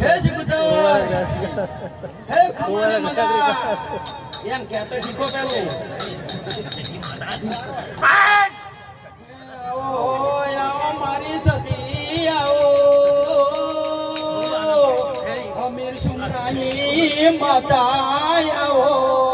હે શીખુતર હે ખમણે મગા એમ કહેતો શીખો પેલું. આવો આવો મારી સતી આવો. અમીર સુમરાની માતા આવો.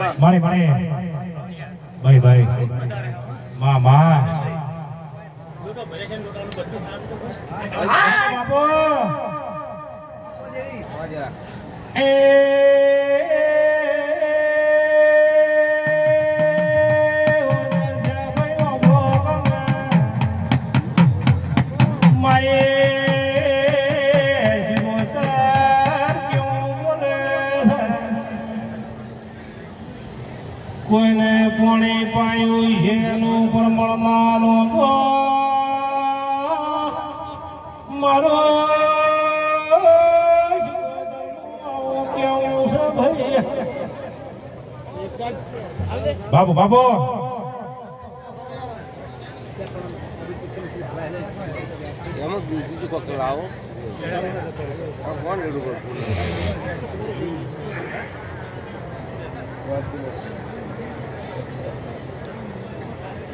મારી મારી ભાઈ ભાઈ માં માં બાપો એ મારે કોઈને પોણી પાયું એનું પ્રમણ ના લો તો મારો કેવું છે ભાઈ બાબુ બાબુ. બીજું કોણ રેડું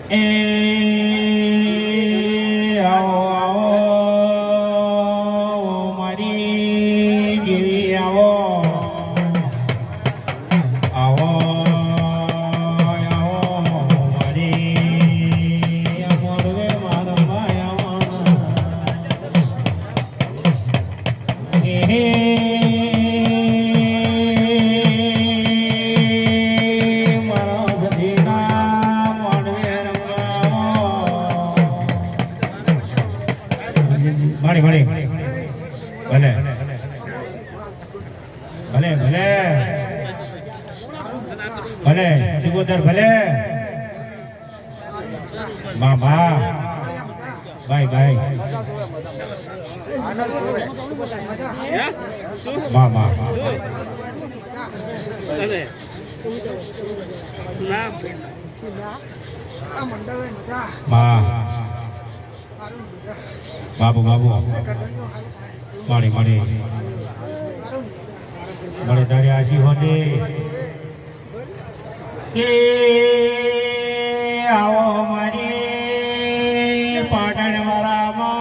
And મારી ભણી ભલે. ભલે ભલે. ભલે સિકોતર ભલે. મા મા. Bye bye. મા મા. મા. બાબુ બાબુ. મારી મારી મળે તારી આજી આવો